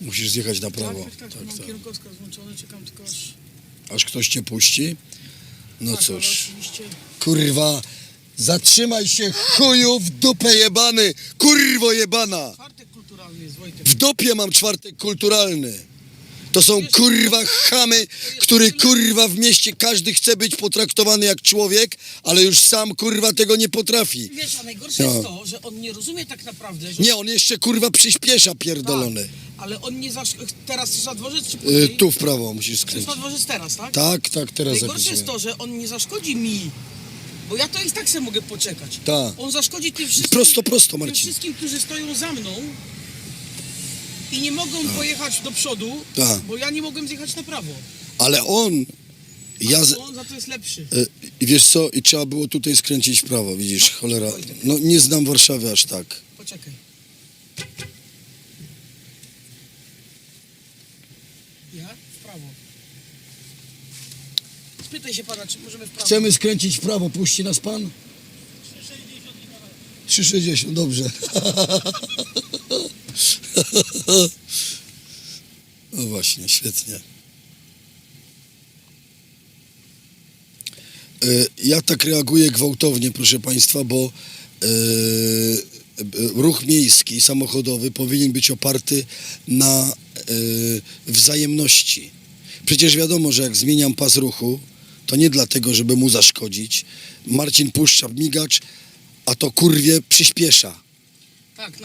Musisz zjechać na Tak, prawo. tak, tak, Tak, mam tak. kierunkowskaz włączony, czekam tylko aż... Aż ktoś cię puści. No tak, cóż. oczywiście... Kurwa, zatrzymaj się chuju w dupę jebany. Kurwo jebana. Czwartek kulturalny jest, Wojtek. W dupie mam czwartek kulturalny. To są kurwa chamy, który kurwa w mieście każdy chce być potraktowany jak człowiek, ale już sam kurwa tego nie potrafi. Wiesz, a najgorsze No. jest to, że on nie rozumie tak naprawdę, że... Nie, on jeszcze kurwa przyspiesza pierdolony. Tak, ale on nie zasz... Teraz chcesz na dworzec czy Y, później? tu w prawo musisz Chcesz skręcić. na dworzec teraz, tak? Tak, tak, teraz Najgorsze jest to, że on nie zaszkodzi mi, bo ja to i tak sobie mogę poczekać. Tak. On zaszkodzi tym wszystkim, Prosto, prosto, tym Marcin. wszystkim, którzy stoją za mną i nie mogą pojechać do przodu, Tak. bo ja nie mogłem zjechać na prawo. Ale on, ja, z, on za to jest lepszy. i wiesz co, i trzeba było tutaj skręcić w prawo, widzisz, No, cholera. No nie znam Warszawy aż tak. Poczekaj. Ja? W prawo. Spytaj się pana, czy możemy w prawo. Chcemy skręcić w prawo, puści nas pan? 3,60, dobrze. No właśnie, świetnie. E, Ja tak reaguję gwałtownie, proszę Państwa, bo e, e, ruch miejski, samochodowy powinien być oparty na wzajemności. Przecież wiadomo, że jak zmieniam pas ruchu, to nie dlatego, żeby mu zaszkodzić. Marcin puszcza migacz, a to kurwie przyspiesza.